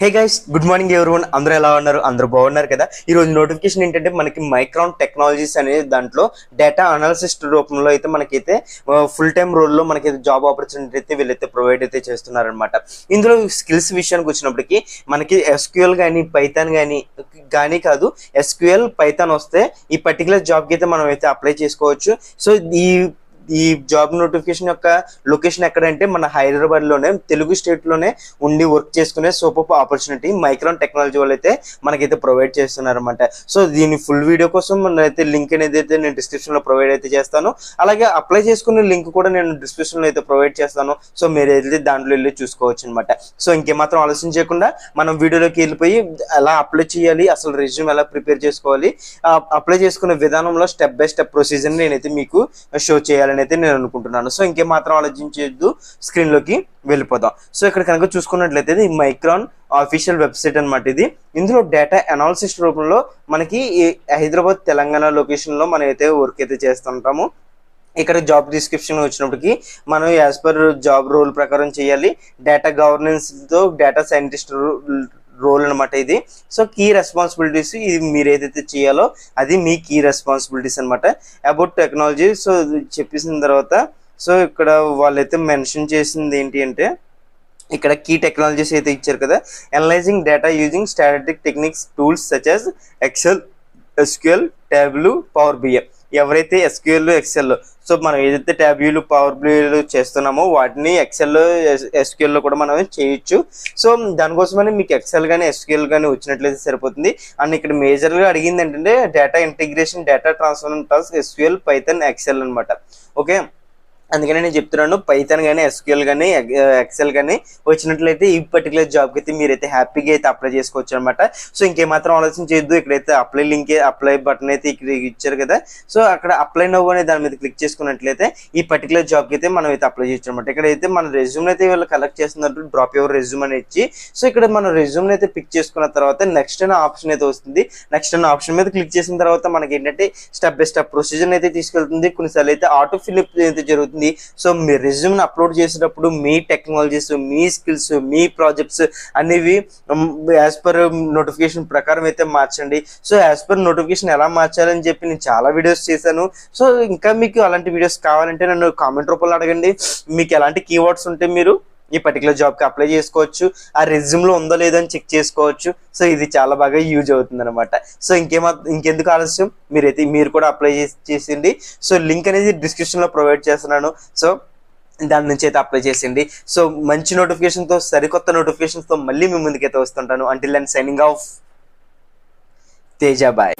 Hey guys good morning everyone అందరూ ఎలా ఉన్నారు? అందరూ బాగున్నారు కదా? ఈ రోజు నోటిఫికేషన్ ఏంటంటే మనకి మైక్రాన్ టెక్నాలజీస్ అనే దాంట్లో డేటా అనాలిసిస్ట్ రూపంలో అయితే మనకైతే ఫుల్ టైం రోల్లో మనకైతే జాబ్ ఆపర్చునిటీ అయితే వీళ్ళైతే ప్రొవైడ్ అయితే చేస్తున్నారనమాట ఇందులో స్కిల్స్ విషయానికి వచ్చినప్పటికీ మనకి ఎస్క్యూఎల్ కానీ పైథాన్ కానీ కానీ కాదు ఎస్క్యూఎల్ పైథాన్ వస్తే ఈ పర్టికులర్ జాబ్కి అయితే మనం అయితే అప్లై చేసుకోవచ్చు. సో ఈ ఈ జాబ్ నోటిఫికేషన్ యొక్క లొకేషన్ ఎక్కడంటే మన హైదరాబాద్లోనే తెలుగు స్టేట్లోనే ఉండి వర్క్ చేసుకునే సూపర్ ఆపర్చునిటీ మైక్రాన్ టెక్నాలజీ వాళ్ళు అయితే మనకైతే ప్రొవైడ్ చేస్తున్నారు అనమాట సో దీని ఫుల్ వీడియో కోసం మనైతే లింక్ అనేది అయితే నేను డిస్క్రిప్షన్లో ప్రొవైడ్ అయితే చేస్తాను. అలాగే అప్లై చేసుకునే లింక్ కూడా నేను డిస్క్రిప్షన్లో అయితే ప్రొవైడ్ చేస్తాను. సో మీరు అయితే దాంట్లో వెళ్ళి చూసుకోవచ్చు అనమాట సో ఇంకేమాత్రం ఆలోచన చేయకుండా మనం వీడియోలోకి వెళ్ళిపోయి ఎలా అప్లై చేయాలి అసలు రెజ్యూమ్ ఎలా ప్రిపేర్ చేసుకోవాలి అప్లై చేసుకునే విధానంలో స్టెప్ బై స్టెప్ ప్రొసీజర్ నేనైతే మీకు షో చేయాలని అయితే నేను అనుకుంటున్నాను. సో ఇంకేమాత్రం ఆలోచించద్దు స్క్రీన్లోకి వెళ్ళిపోదాం. సో ఇక్కడ కనుక చూసుకున్నట్లయితే ఇది మైక్రాన్ అఫీషియల్ వెబ్సైట్ అన్నమాట ఇది. ఇందులో డేటా అనాలిసిస్ రూపంలో మనకి ఈ హైదరాబాద్ తెలంగాణ లొకేషన్లో మనం అయితే వర్క్ అయితే చేస్తుంటాము. ఇక్కడ జాబ్ డిస్క్రిప్షన్ వచ్చినప్పటికి మనం యాజ్ పర్ జాబ్ రోల్ ప్రకారం చేయాలి. డేటా గవర్నెన్స్తో డేటా సైంటిస్ట్ రోల్ అనమాట ఇది. సో కీ రెస్పాన్సిబిలిటీస్ ఇది మీరు ఏదైతే చేయాలో అది మీ కీ రెస్పాన్సిబిలిటీస్ అనమాట అబౌట్ టెక్నాలజీ సో చెప్పేసిన తర్వాత సో ఇక్కడ వాళ్ళైతే మెన్షన్ చేసింది ఏంటి అంటే ఇక్కడ కీ టెక్నాలజీస్ అయితే ఇచ్చారు కదా. Analysing data using static techniques tools such as Excel SQL Tableau power BI ఎవరైతే ఎస్క్యూఎల్ ఎక్సెల్ సో మనం ఏదైతే ట్యాబ్యూలు పవర్ బ్లూలు చేస్తున్నామో వాటిని ఎక్సెల్ ఎస్క్యూఎల్లో కూడా మనం చేయొచ్చు. సో దానికోసమని మీకు ఎక్సెల్ కానీ ఎస్క్యూఎల్ కానీ వచ్చినట్లయితే సరిపోతుంది. అండ్ ఇక్కడ మేజర్గా అడిగింది ఏంటంటే data integration data transfer task SQL Python Excel అనమాట ఓకే అందుకనే నేను చెప్తున్నాను పైథాన్ కానీ ఎస్క్యూఎల్ కానీ ఎక్సెల్ కానీ వచ్చినట్లయితే ఈ పర్టికులర్ జాబ్కి అయితే మీరైతే హ్యాపీగా అయితే అప్లై చేసుకోవచ్చు అనమాట సో ఇంకేమాత్రం ఆలోచన చేయొద్దు ఇక్కడైతే అప్లై లింక్ అప్లై బటన్ అయితే ఇక్కడ ఇచ్చారు కదా. సో అక్కడ అప్లై నవ్వు అనే దాని మీద క్లిక్ చేసుకున్నట్లయితే ఈ పర్టికులర్ జాబ్కి అయితే మనం అయితే అప్లై చేయొచ్చు అనమాట ఇక్కడైతే మన రెజ్యూమ్ అయితే వీళ్ళు కలెక్ట్ చేస్తున్నట్టు డ్రాప్ యువర్ రెజ్యూమ్ అని ఇచ్చి. సో ఇక్కడ మన రెజ్యూమ్ అయితే పిక్ చేసుకున్న తర్వాత నెక్స్ట్ అనే ఆప్షన్ అయితే వస్తుంది. నెక్స్ట్ అనే ఆప్షన్ మీద క్లిక్ చేసిన తర్వాత మనకి ఏంటంటే స్టెప్ బై స్టెప్ ప్రొసీజర్ అయితే తీసుకెళ్తుంది. కొన్నిసార్లు అయితే ఆటో ఫిలిప్ అయితే జరుగుతుంది. సో మీ రెజ్యూమ్ని అప్లోడ్ చేసేటప్పుడు మీ టెక్నాలజీస్ మీ స్కిల్స్ మీ ప్రాజెక్ట్స్ అనేవి యాజ్ పర్ నోటిఫికేషన్ ప్రకారం అయితే మార్చండి. సో యాజ్ పర్ నోటిఫికేషన్ ఎలా మార్చాలని చెప్పి నేను చాలా వీడియోస్ చేశాను. సో ఇంకా మీకు అలాంటి వీడియోస్ కావాలంటే నన్ను కామెంట్ రూపంలో అడగండి. మీకు ఎలాంటి కీవర్డ్స్ ఉంటే మీరు ఈ పర్టికులర్ జాబ్కి అప్లై చేసుకోవచ్చు. ఆ రెజ్యూమ్లో ఉందో లేదో అని చెక్ చేసుకోవచ్చు. సో ఇది చాలా బాగా యూజ్ అవుతుంది అనమాట సో ఇంకేమో ఇంకెందుకు ఆలస్యం? మీరైతే మీరు కూడా అప్లై చేసింది. సో లింక్ అనేది డిస్క్రిప్షన్లో ప్రొవైడ్ చేస్తున్నాను. సో దాని నుంచి అయితే అప్లై చేసింది. సో మంచి నోటిఫికేషన్తో సరికొత్త నోటిఫికేషన్స్తో మళ్ళీ మీ ముందుకైతే వస్తుంటాను. Until and signing off Tejabai